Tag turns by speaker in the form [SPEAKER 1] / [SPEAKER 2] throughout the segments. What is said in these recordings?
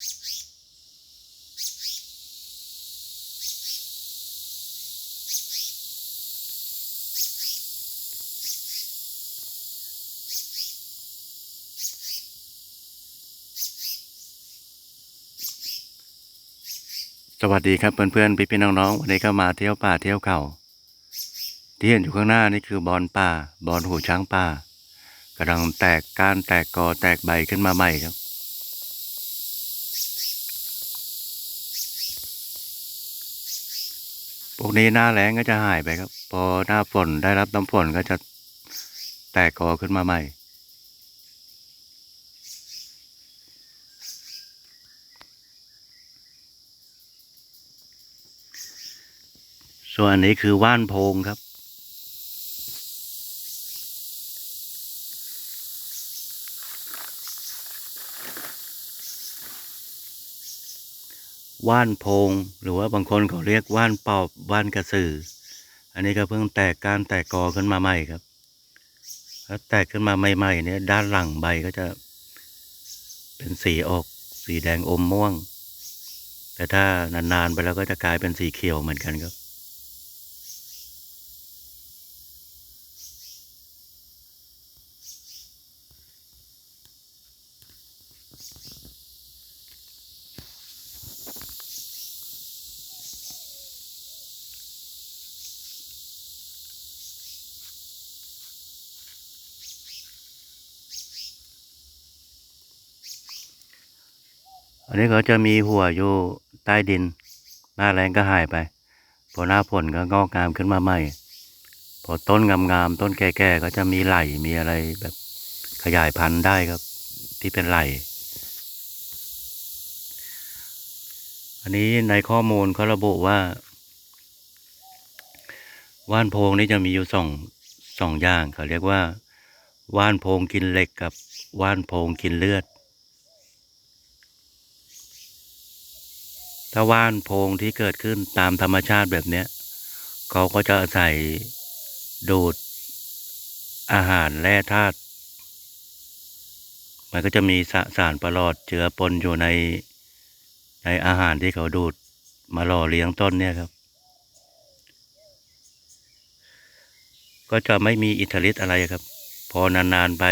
[SPEAKER 1] สวัสดีครับเพื่อนๆพี่ๆน้องๆวันนี้ก็มาเที่ยวป่าเที่ยวเขาที่เห็นอยู่ข้างหน้านี่คือบอนป่าบอนหูช้างป่ากำลังแตกก้านแตกกอแตกใบขึ้นมาใหม่ครับ พวกนี้หน้าแล้งก็จะหายไปครับ พอหน้าฝนได้รับน้ำฝนก็จะแตกกอขึ้นมาใหม่ ส่วนอันนี้คือว่านโพงครับ ว่านโพง หรือว่าบางคนเขาเรียกว่านปอบว่านกระสือ อันนี้ก็เพิ่งแตกการแตกกอขึ้นมาใหม่ครับถ้าแตกขึ้นมาใหม่ๆเนี่ยด้านหลังใบก็จะเป็นสีออกสีแดงอมม่วง แต่ถ้านานๆไปแล้วก็จะกลายเป็นสีเขียวเหมือนกันครับ อันนี้เขาจะมีหัวอยู่ใต้ดิน หน้าแรงก็หายไป พอหน้าฝนก็งอกงามขึ้นมาใหม่ พอต้นงามๆต้นแก่ๆก็จะมีไหลมีอะไรแบบขยายพันธุ์ได้ครับ ที่เป็นไหล อันนี้ในข้อมูลเขาระบุว่า ว่านโพงนี่จะมีอยู่สองสองอย่างเขาเรียกว่า ว่านโพงกินเหล็กกับว่านโพงกินเลือด ถ้าว่านโพงที่เกิดขึ้นตามธรรมชาติแบบเนี้ยเขาก็จะอาศัยดูดอาหารแร่ธาตุมันก็จะมีสสารประหลอดเจือปนอยู่ในในอาหารที่เขาดูดมาหล่อเลี้ยงต้นเนี่ยครับ ก็จะไม่มีอิทธิฤทธิ์อะไรครับ พอนานๆไป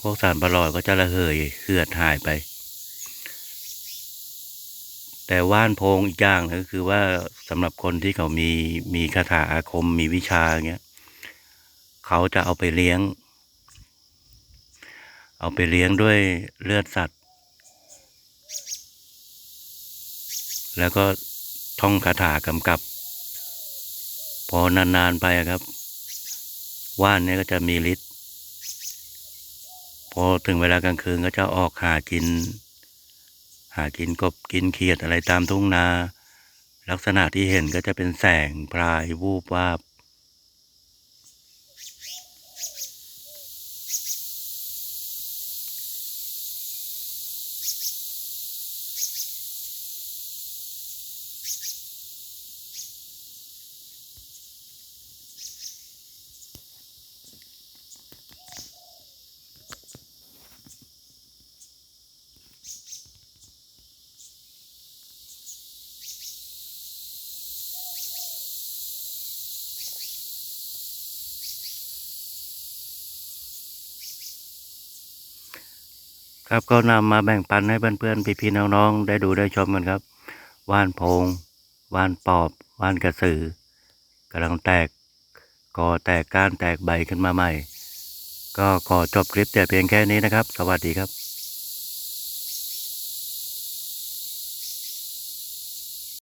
[SPEAKER 1] พวกสารประหลอดก็จะระเหยเหือดหายไป แต่ว่านโพงอีกอย่างหนึ่งก็คือว่าสำหรับคนที่เขามีมีคาถาอาคมมีวิชาอย่างเงี้ยเขาจะเอาไปเลี้ยง เอาไปเลี้ยงด้วยเลือดสัตว์ แล้วก็ท่องคาถากำกับ พอนาน ๆ ไปครับ ว่านเนี่ยก็จะมีฤทธิ์พอถึงเวลากลางคืนก็จะออกหากิน หากินกบกินเขียดอะไรตามทุ่งนา ลักษณะที่เห็นก็จะเป็นแสงพรายวูบวาบ ครับก็นำมาแบ่งปันให้เพื่อนๆพี่ๆน้องๆได้ดูได้ชมกันครับ ว่านโพง ว่านปอบ ว่านกระสือกำลังแตกกอแตกก้านแตกใบขึ้นมาใหม่ ก็ขอจบคลิปแต่เพียงแค่นี้นะครับ สวัสดีครับ